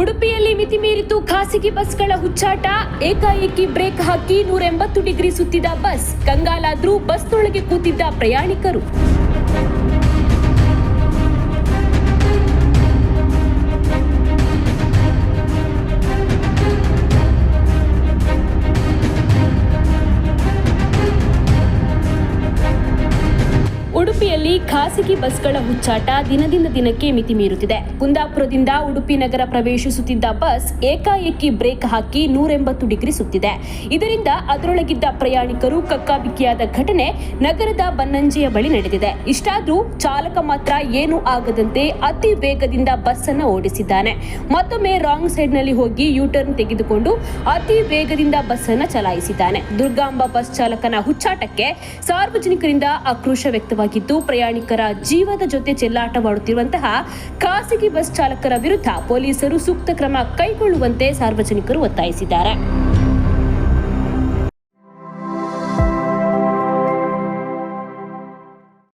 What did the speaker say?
ಉಡುಪಿಯಲ್ಲಿ ಮಿತಿ ಮೀರಿತು ಖಾಸಗಿ ಬಸ್ಗಳ ಹುಚ್ಚಾಟ. ಏಕಾಏಕಿ ಬ್ರೇಕ್ ಹಾಕಿ ನೂರ ಎಂಬತ್ತು ಡಿಗ್ರಿ ಸುತ್ತಿದ ಬಸ್, ಕಂಗಾಲಾದ್ರೂ ಬಸ್ನೊಳಗೆ ಕೂತಿದ್ದ ಪ್ರಯಾಣಿಕರು. ಉಡುಪಿಯಲ್ಲಿ ಖಾಸಗಿ ಬಸ್ಗಳ ಹುಚ್ಚಾಟ ದಿನದಿಂದ ದಿನಕ್ಕೆ ಮಿತಿ ಮೀರುತ್ತಿದೆ. ಕುಂದಾಪುರದಿಂದ ಉಡುಪಿ ನಗರ ಪ್ರವೇಶಿಸುತ್ತಿದ್ದ ಬಸ್ ಏಕಾಏಕಿ ಬ್ರೇಕ್ ಹಾಕಿ ನೂರೆಂಬತ್ತು ಡಿಗ್ರಿ ಸುತ್ತಿದೆ. ಇದರಿಂದ ಅದರೊಳಗಿದ್ದ ಪ್ರಯಾಣಿಕರು ಕಕ್ಕಾಬಿಕ್ಕಿಯಾದ ಘಟನೆ ನಗರದ ಬನ್ನಂಜೆಯ ಬಳಿ ನಡೆದಿದೆ. ಇಷ್ಟಾದರೂ ಚಾಲಕ ಮಾತ್ರ ಏನೂ ಆಗದಂತೆ ಅತಿ ವೇಗದಿಂದ ಬಸ್ ಅನ್ನು ಓಡಿಸಿದ್ದಾನೆ. ಮತ್ತೊಮ್ಮೆ ರಾಂಗ್ ಸೈಡ್ನಲ್ಲಿ ಹೋಗಿ ಯೂಟರ್ನ್ ತೆಗೆದುಕೊಂಡು ಅತಿ ವೇಗದಿಂದ ಬಸ್ ಅನ್ನು ಚಲಾಯಿಸಿದ್ದಾನೆ. ದುರ್ಗಾಂಬ ಬಸ್ ಚಾಲಕನ ಹುಚ್ಚಾಟಕ್ಕೆ ಸಾರ್ವಜನಿಕರಿಂದ ಆಕ್ರೋಶ ವ್ಯಕ್ತವಾಗಿದ್ದು ಪ್ರಯಾಣಿಕರ ಜೀವದ ಜೊತೆ ಚೆಲ್ಲಾಟವಾಡುತ್ತಿರುವಂತಹ ಖಾಸಗಿ ಬಸ್ ಚಾಲಕರ ವಿರುದ್ಧ ಪೊಲೀಸರು ಸೂಕ್ತ ಕ್ರಮ ಕೈಗೊಳ್ಳುವಂತೆ ಸಾರ್ವಜನಿಕರು ಒತ್ತಾಯಿಸಿದ್ದಾರೆ.